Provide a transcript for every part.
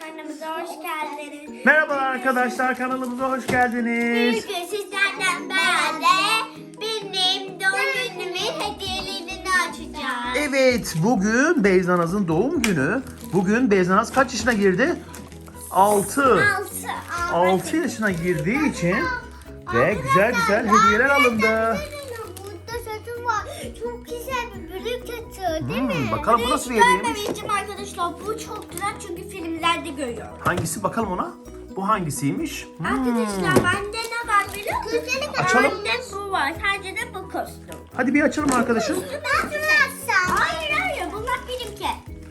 kanalımıza hoş geldiniz. Merhaba arkadaşlar kanalımıza hoş geldiniz. Bugün sizlerden beraber benim doğum günümün hediyelerini açacağız. Evet bugün Beyzanaz'ın doğum günü. Bugün Beyzanaz kaç yaşına girdi? 6. Altı. 6 yaşına girdiği için ve güzel güzel hediyeler alındı. Burada satın var. Çok güzel bir bölüm çatı değil mi? Hmm, bakalım bu Bunu nasıl bir hediyeymiş? görmemiştim arkadaşlar. Bu çok güzel çünkü filmlerde görüyorum. Hangisi bakalım ona? Bu hangisiymiş? Hmm. Arkadaşlar bende ne var biliyor musun? Açalım. Bende bu var. Sadece de bu kostüm. Hadi bir açalım arkadaşım. Ben şunu Hayır hayır bunlar benimki.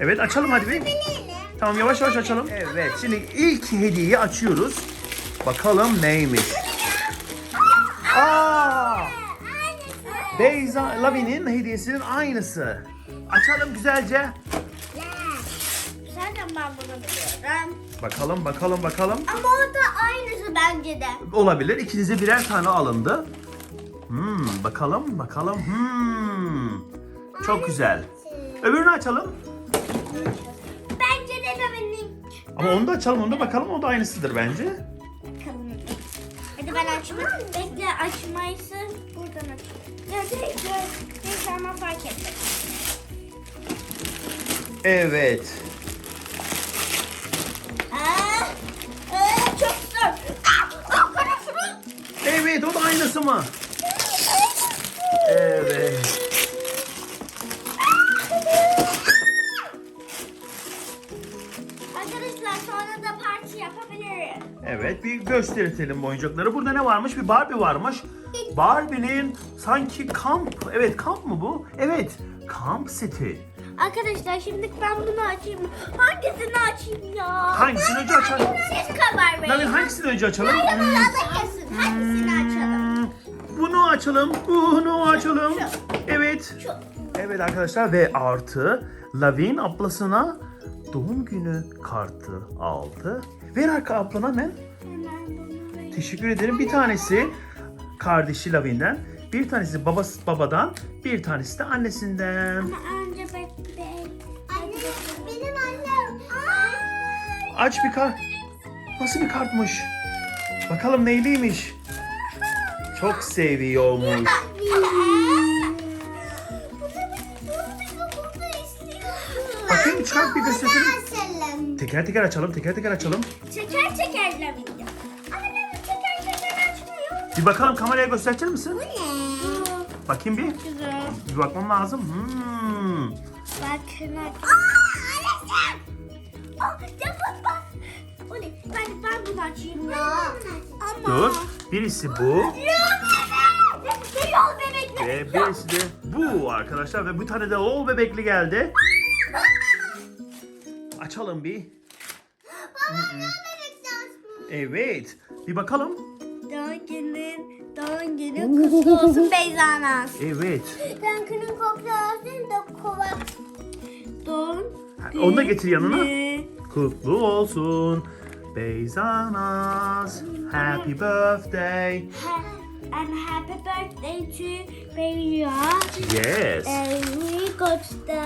Evet açalım hadi bir. Tamam yavaş yavaş açalım. Evet şimdi ilk hediyeyi açıyoruz. Bakalım neymiş? Aa! Beyza Lavi'nin hediyesinin aynısı. Açalım güzelce. Zaten ben bunu biliyorum. Bakalım bakalım bakalım. Ama o da aynısı bence de. Olabilir. İkinize birer tane alındı. Hmm, bakalım bakalım. Hmm. Çok güzel. Öbürünü açalım. Bence de benim. Ama onu da açalım, onu da bakalım. O da aynısıdır bence. Bakalım. Hadi ben açmayayım. Bekle açmayısı buradan açayım. Ya direkt direkt ama fark ettim. Evet. Evet, o da aynısı mı? Evet. Arkadaşlar sonra da parti yapabiliriz. Evet, bir gösterelim bu oyuncakları. Burada ne varmış? Bir Barbie varmış. Barbie'nin sanki kamp. Evet, kamp mı bu? Evet, kamp seti. Arkadaşlar şimdi ben bunu açayım. Hangisini açayım ya? Hangisini önce açalım? Siz karar verin. Lavin hangisini önce açalım? Hayır da kesin. Hangisini açalım? Hmm, Bunu açalım. Bunu açalım. Evet. Şu. Evet arkadaşlar ve artı Lavin ablasına doğum günü kartı aldı. Ver arka ablana hemen. Hemen bunu vereyim. Teşekkür ederim. Bir tanesi kardeşi Lavin'den, bir tanesi babası babadan, bir tanesi de annesinden. Ama Aç bir kart. Nasıl bir kartmış? Bakalım neyliymiş? Çok seviyormuş. Bakayım çıkart bir gösterelim. Teker teker açalım, teker teker açalım. Video. Anne teker teker açmıyor. Bir bakalım kameraya gösterecek misin? Bu ne? Bakayım bir. Güzel. Bir bakmam lazım. Hmm. Bakın. Aa, yapın bak. O ne? Ben, ben bunu açayım ya. Ama. Dur. Birisi bu. Yol bebek. Ne yol bebek mi? Ve birisi de bu arkadaşlar. Ve bir tane de lol bebekli geldi. Açalım bir. Evet. Bir bakalım. Doğum günün, doğum günün kutlu olsun Beyza Naz. Evet. Doğum günün kutlu olsun da kova. Doğum Ha, Onu da getir yanına. günü. Kutlu olsun. Beyzanaz. Happy birthday. Ha- And happy birthday to Beyza. Yes. And we got the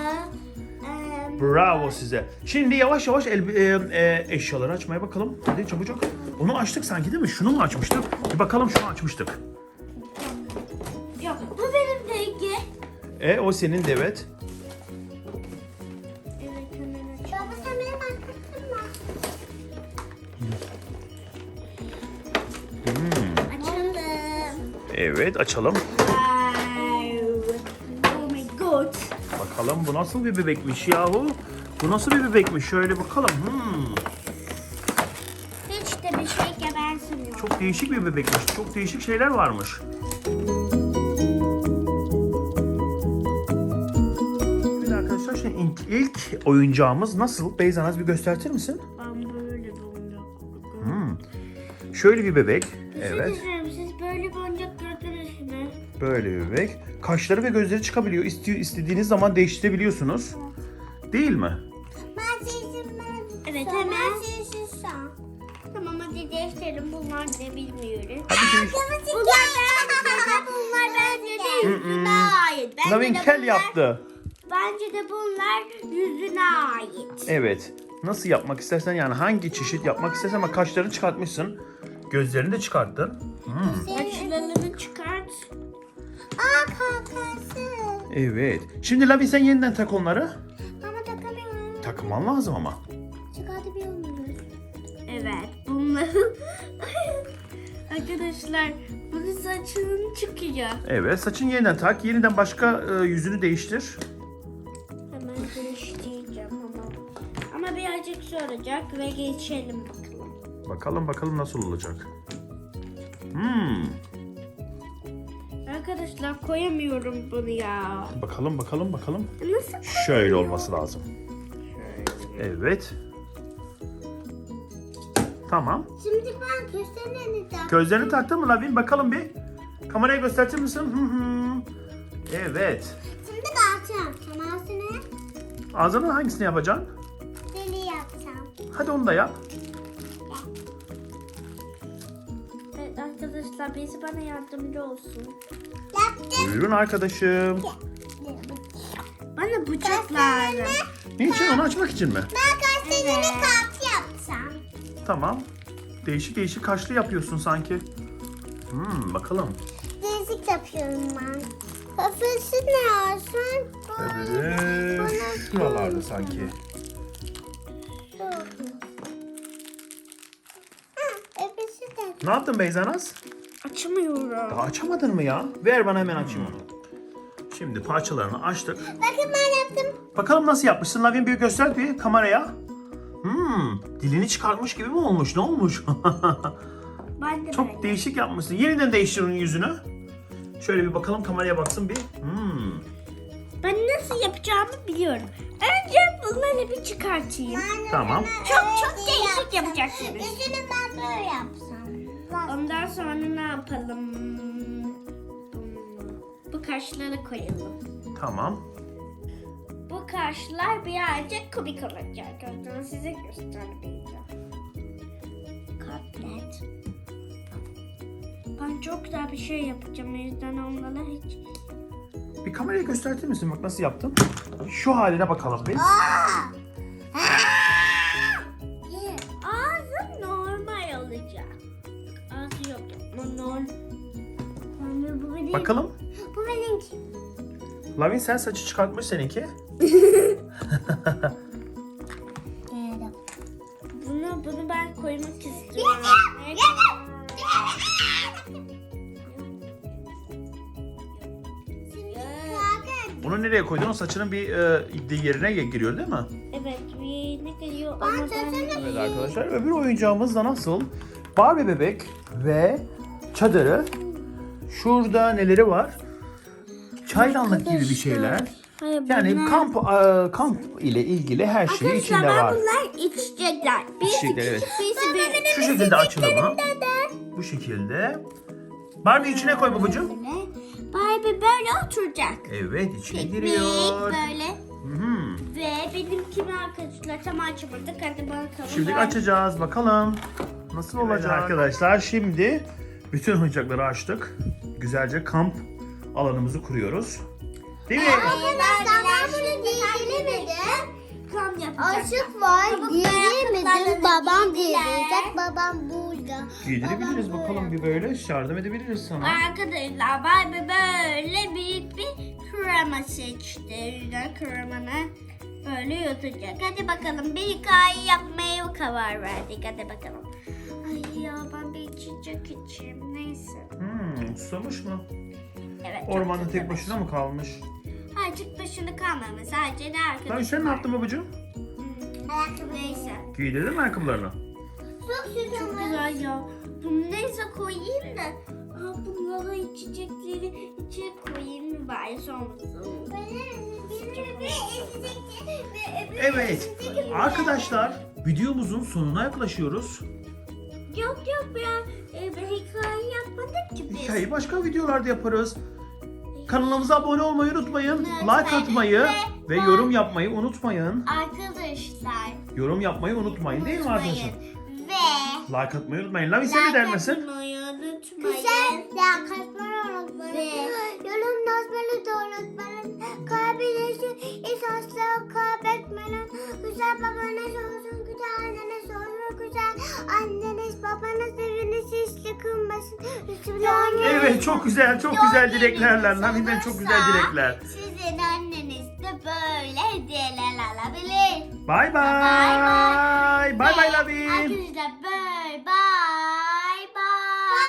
um, Bravo size. Şimdi yavaş yavaş el, e, e, eşyaları açmaya bakalım. Hadi çabucak. Onu açtık sanki değil mi? Şunu mu açmıştık? Bir bakalım şunu açmıştık. Yok bu benim rengi. E o senin de. Evet Evet açalım. Wow. Oh my god. Bakalım bu nasıl bir bebekmiş yahu? Bu nasıl bir bebekmiş? Şöyle bakalım. Hmm. Hiç de bir şey gebersin yok. Çok değişik bir bebekmiş. Çok değişik şeyler varmış. Evet arkadaşlar şimdi ilk, ilk oyuncağımız nasıl? Beyzanaz bir göstertir misin? Ben böyle boncuk. Hmm. Şöyle bir bebek. Evet. Evet. Siz Böyle bir bebek. Kaşları ve gözleri çıkabiliyor. İste, istediğiniz zaman değiştirebiliyorsunuz. Değil mi? Evet hemen. Tamam hadi değiştirelim. Bunlar ne bilmiyoruz. Hadi değiş. Bunlar bence bunlar bence de yüzüne ait. Bence Lavin de kel bunlar- yaptı. Bence de bunlar yüzüne ait. Evet. Nasıl yapmak istersen yani hangi çeşit yapmak istersen ama kaşlarını çıkartmışsın. Gözlerini de çıkarttın. Hmm, çıkart. Aa. Evet. Şimdi Lavi sen yeniden tak onları. Ama takamıyorum. Takman lazım ama. Çıkartabiliyor muyuz? Evet. Bunları... Arkadaşlar bunun saçının çıkıyor. Evet saçın yeniden tak. Yeniden başka e, yüzünü değiştir. Hemen değiştireceğim ama. Ama birazcık soracak ve geçelim bakalım. Bakalım bakalım nasıl olacak. Hmm. Arkadaşlar koyamıyorum bunu ya. Bakalım bakalım bakalım. Nasıl Şöyle olması lazım. Evet. Tamam. Şimdi ben göstereni de. Gözlerini taktın mı Lavin? Bakalım bir. Kameraya gösterir misin? Hı hı. Evet. Şimdi dağıtacağım. Temasını Ağzının hangisini yapacaksın? deli yapacağım. Hadi onu da yap. Evet arkadaşlar birisi bana yardımcı olsun. Yaptım. Buyurun arkadaşım. Bana bıçak lazım. Niçin? Onu açmak için mi? Ben gazeteleri kalp yapsam. Tamam. Değişik değişik kaşlı yapıyorsun sanki. Hmm, bakalım. Değişik yapıyorum ben. Kafası ne olsun? Evet. Şuralarda sanki. Ne yaptın Beyzanaz? Açmıyorum. Daha açamadın mı ya? Ver bana hemen açayım onu. Şimdi parçalarını açtık. Bakın ben yaptım. Bakalım nasıl yapmışsın Lavin bir göster bir kameraya. Hmm, dilini çıkartmış gibi mi olmuş? Ne olmuş? Ben de Çok değişik yapmışsın. Yeniden değiştir onun yüzünü. Şöyle bir bakalım kameraya baksın bir. Hmm. Ben nasıl yapacağımı biliyorum. Önce bunları bir çıkartayım. Tamam. Çok çok değişik yapacaksınız. Yüzünü ben böyle yapsam. Ondan sonra ne yapalım? Bu kaşları koyalım. Tamam. Bu kaşlar birazcık komik olacak. Oradan size göstermeyeceğim. Katlet. Ben çok güzel bir şey yapacağım. O yüzden onlara hiç... Bir kameraya gösterir misin? Bak nasıl yaptın? Şu haline bakalım bir. Ağzı benim. Bakalım. Bu benimki. Lavin sen saçı çıkartmış seninki. Bunu bunu ben koymak istiyorum. Bunu nereye koydun? O saçının bir e, yerine giriyor değil mi? Evet, bir ne geliyor ama ben... Evet arkadaşlar öbür oyuncağımız da nasıl? Barbie bebek ve çadırı. Şurada neleri var? Çaydanlık gibi bir şeyler. Hayır, Yani bunlar- kamp e, kamp ile ilgili her şey Arkadaşlar içinde var. bunlar içecekler. Birisi, İçecekler, evet. birisi bir... Şu şekilde açılımı. Bu şekilde. Barbie içine koy babacığım. Barbie böyle oturacak. Evet içine Piknik giriyor. böyle. Hı-hı. Ve benimkini arkadaşlar tam açmadık. Hadi bakalım. Şimdi açacağız bakalım. Nasıl olacak? arkadaşlar şimdi bütün oyuncakları açtık. Güzelce kamp alanımızı kuruyoruz. Değil mi? Arkadaşlar ben bunu giydiremedim. Kam yapacağım. Aşık var ayakkabılarla Babam giydirecek. Babam burada. Giydirebiliriz bakalım bir böyle. Yardım edebiliriz sana. Arkadaşlar Barbie böyle büyük bir krema seçti. Yüzden kremana böyle yutacak. Hadi bakalım bir hikaye yapmaya karar verdik. Hadi bakalım. İçecek içeyim. Neyse. Hmm, susamış mı? Evet. çok Ormanda tek başına mı kalmış? Hayır tek başına kalmamış. Sadece de arkadaşlar. Lan sen ne yaptın babacığım? Ayakkabı. Neyse. Giydirdin mi ayakkabılarını? Çok güzel ya. Bunu neyse koyayım da. Aa, bunları içecekleri içine koyayım mı bari sonrasında. Evet. Arkadaşlar videomuzun sonuna yaklaşıyoruz. Yok yok ya. E, ben hikaye yapmadık ki biz. Hikayeyi başka videolarda yaparız. Kanalımıza abone olmayı unutmayın. Like atmayı Ve- ve yorum yapmayı unutmayın. Arkadaşlar. Yorum yapmayı unutmayın değil mi arkadaşlar? Ve Like atmayı unutmayın. Lavi sen de der misin? atmayı unutmayın. Güzel ya kaçmayı unutmayın. Ve- Yorum yazmayı da unutmayın. Kaybedersin. İsasla kaybetmeyin. Güzel babanız olsun. anneniz babanız eviniz hiç yıkılmasın. Üstüne Evet çok güzel çok güzel dileklerler. Lavi'den çok güzel dilekler. Sizin anneniz de böyle hediyeler alabilir. Bay bay. Bay bay. Lavi. Arkadaşlar bye.